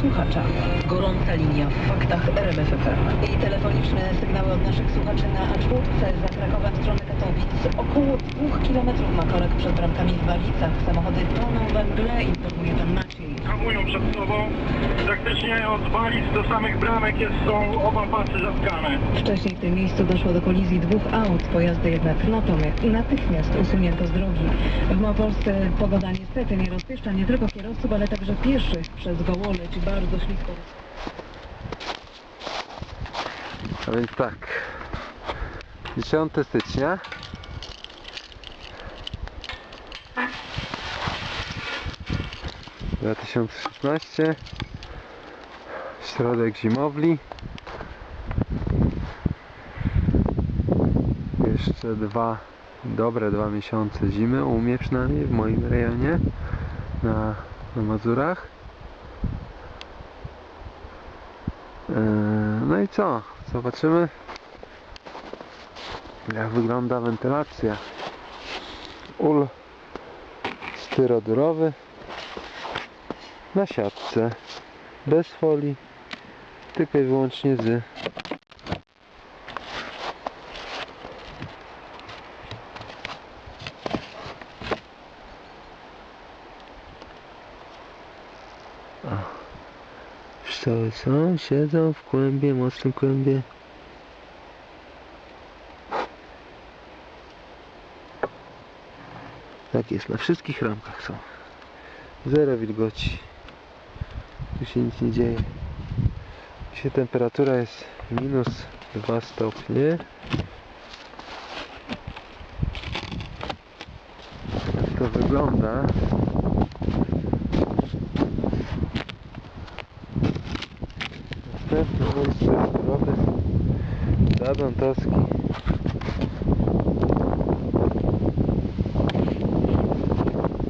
słuchacza. Gorąca linia w faktach RMFFM. I telefoniczne sygnały od naszych słuchaczy na A4 za Krakowem w stronę Katowic. Około dwóch kilometrów ma korek przed bramkami w Walicach. Samochody toną we mgle, informuje pan Maciej. Hamują przed sobą. Praktycznie od walic do samych bramek jest, są oba pasy zatkane. Wcześniej w tym miejscu doszło do kolizji dwóch aut. Pojazdy jednak natychmiast usunięto z drogi. W Małopolsce pogoda niestety nie rozpieszcza nie tylko kierowców, ale także pieszych przez Gołole, czy bardzo ślisko. A więc tak. 10 stycznia. Dwa tysiące szesnaście. Środek zimowli. Jeszcze dwa, dobre dwa miesiące zimy u mnie przynajmniej w moim rejonie na, na Mazurach. Eee, No i co? Zobaczymy jak wygląda wentylacja. Ul styrodurowy na siatce bez folii tylko i wyłącznie z Pszczoły są, siedzą w kłębie, mocnym kłębie. Tak jest, na wszystkich ramkach są. Zero wilgoci. Tu się nic nie dzieje. Dzisiaj temperatura jest minus 2 stopnie. Jak to wygląda? Następny ulicy restaurowny Zadątowski.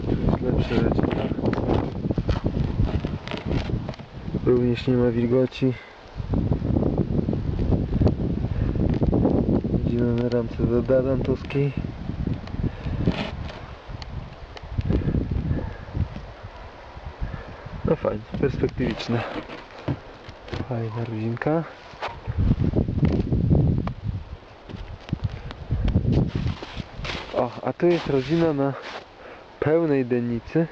Jest lepsza rodzina. Również nie ma wilgoci. Widzimy na ramce do Dadantowskiej. No fajnie, perspektywiczne. Fajna rodzinka. O, a tu jest rodzina na pełnej dennicy.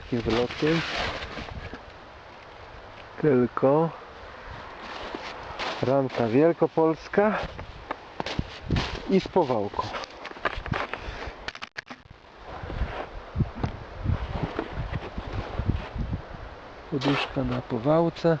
Takim wylotkiem. Tylko ramka wielkopolska i z powałką. Poduszka na powałce.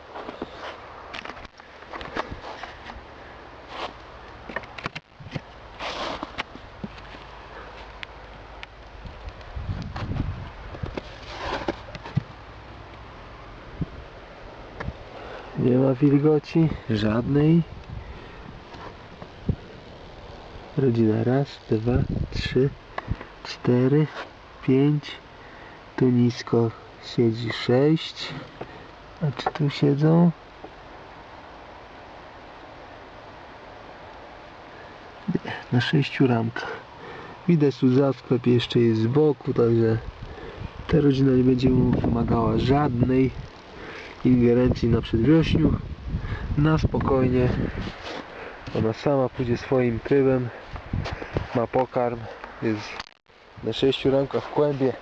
Ma wilgoci, żadnej. Rodzina raz, dwa, trzy, cztery, pięć. Tu nisko siedzi sześć. A czy tu siedzą? Nie, na sześciu ramkach. Widać tu za sklep jeszcze jest z boku, także ta rodzina nie będzie mu wymagała żadnej ingerencji na przedwiośniu. Na spokojnie. Ona sama pójdzie swoim trybem. Ma pokarm. Jest na sześciu ramkach w kłębie.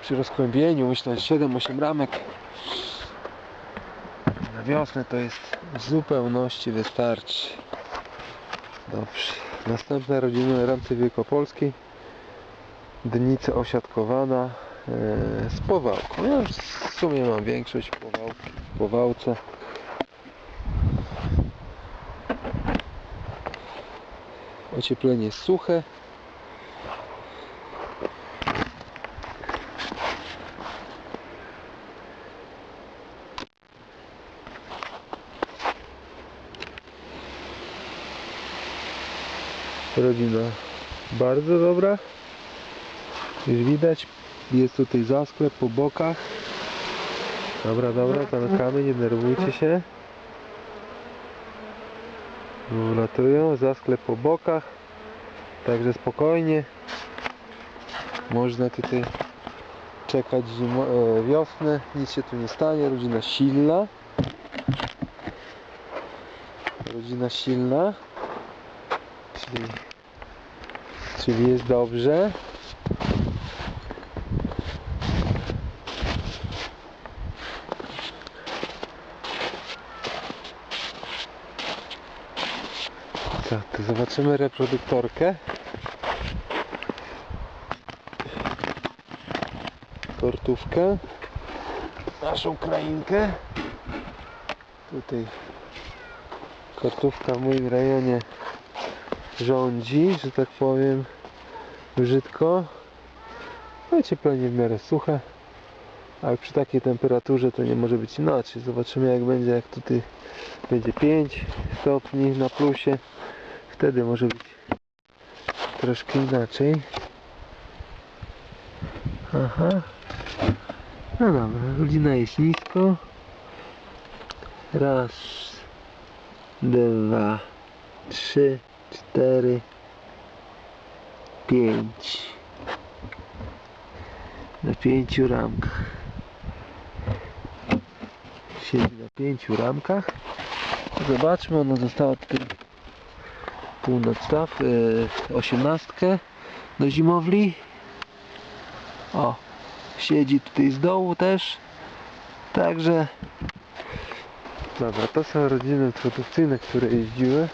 Przy rozkłębieniu myślę 7-8 ramek. Na wiosnę to jest w zupełności wystarczy. Dobrze. Następna rodzina na ramce wielkopolskiej. Dnica osiadkowana e, z powałką. Ja sumie mam większość powałki. Ocieplenie jest suche. Rodzina bardzo dobra. Już widać, jest tutaj zasklep po bokach. Dobra, dobra, zamykamy, nie denerwujcie się. Ulatują, zasklep po bokach. Także spokojnie. Można tutaj czekać e, wiosnę, nic się tu nie stanie, rodzina silna. Rodzina silna, czyli, czyli jest dobrze. Zobaczymy reproduktorkę. Tortówkę. Naszą krainkę. Tutaj kortówka w moim rejonie rządzi, że tak powiem brzydko. No Ocieplenie w miarę suche. Ale przy takiej temperaturze to nie może być inaczej. Zobaczymy jak będzie, jak tutaj będzie 5 stopni na plusie. Wtedy może być troszkę inaczej. Aha. No dobra, rodzina jest nisko. Raz, dwa, trzy, cztery, pięć. Na pięciu ramkach. Siedzi na pięciu ramkach. Zobaczmy, ona została tutaj pół nadstaw, yy, osiemnastkę do zimowli. O, siedzi tutaj z dołu też. Także Dobra, to są rodziny produkcyjne, które jeździły.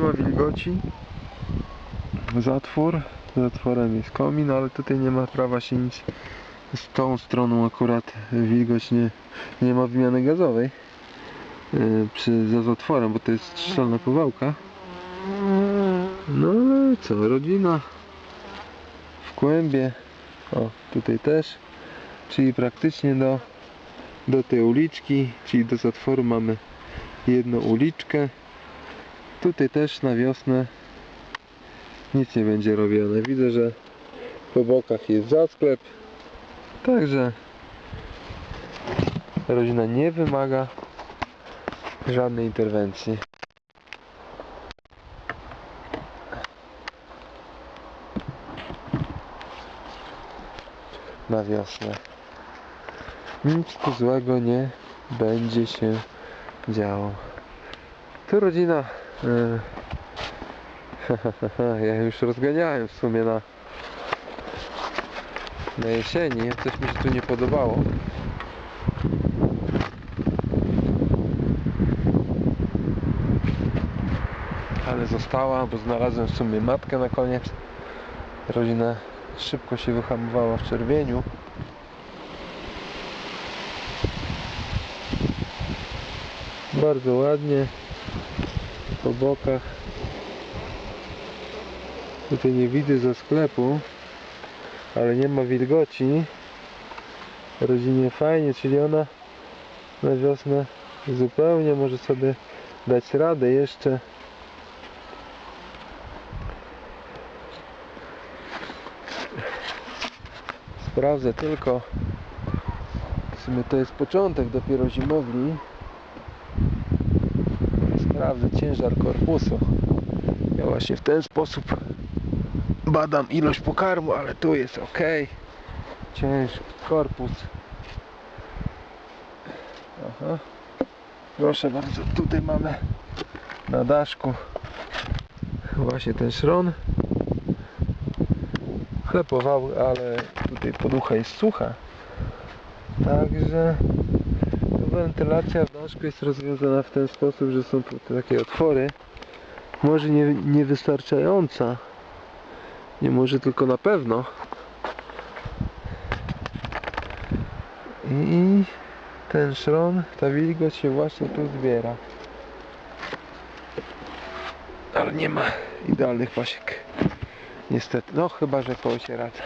Nie ma wilgoci. Zatwór. Zatworem jest komin, ale tutaj nie ma prawa się nic z tą stroną akurat wilgoć nie, nie ma wymiany gazowej yy, przy, za zatworem, bo to jest szczelna powałka. No ale co, rodzina w kłębie, o tutaj też, czyli praktycznie do, do tej uliczki, czyli do zatworu mamy jedną uliczkę. Tutaj też na wiosnę nic nie będzie robione. Widzę, że po bokach jest zasklep. Także rodzina nie wymaga żadnej interwencji. Na wiosnę. Nic tu złego nie będzie się działo. Tu rodzina ja już rozganiałem w sumie na na jesieni, coś mi się tu nie podobało. Ale została, bo znalazłem w sumie matkę na koniec. Rodzina szybko się wyhamowała w czerwieniu. Bardzo ładnie po bokach Tutaj nie widzę za sklepu, ale nie ma wilgoci. Rodzinie fajnie, czyli ona na wiosnę zupełnie może sobie dać radę jeszcze. Sprawdzę tylko, w sumie to jest początek dopiero zimowli. Sprawdzę ciężar korpusu. Ja właśnie w ten sposób badam ilość pokarmu, ale tu jest ok. Ciężki korpus. Aha. Proszę bardzo, tutaj mamy na daszku właśnie ten szron. Chlepowały, ale tutaj poducha jest sucha. Także wentylacja w daszku jest rozwiązana w ten sposób, że są takie otwory. Może nie, niewystarczająca, nie może tylko na pewno. I ten szron, ta wilgoć się właśnie tu zbiera. Ale nie ma idealnych pasiek. Niestety, no chyba, że koło się radza.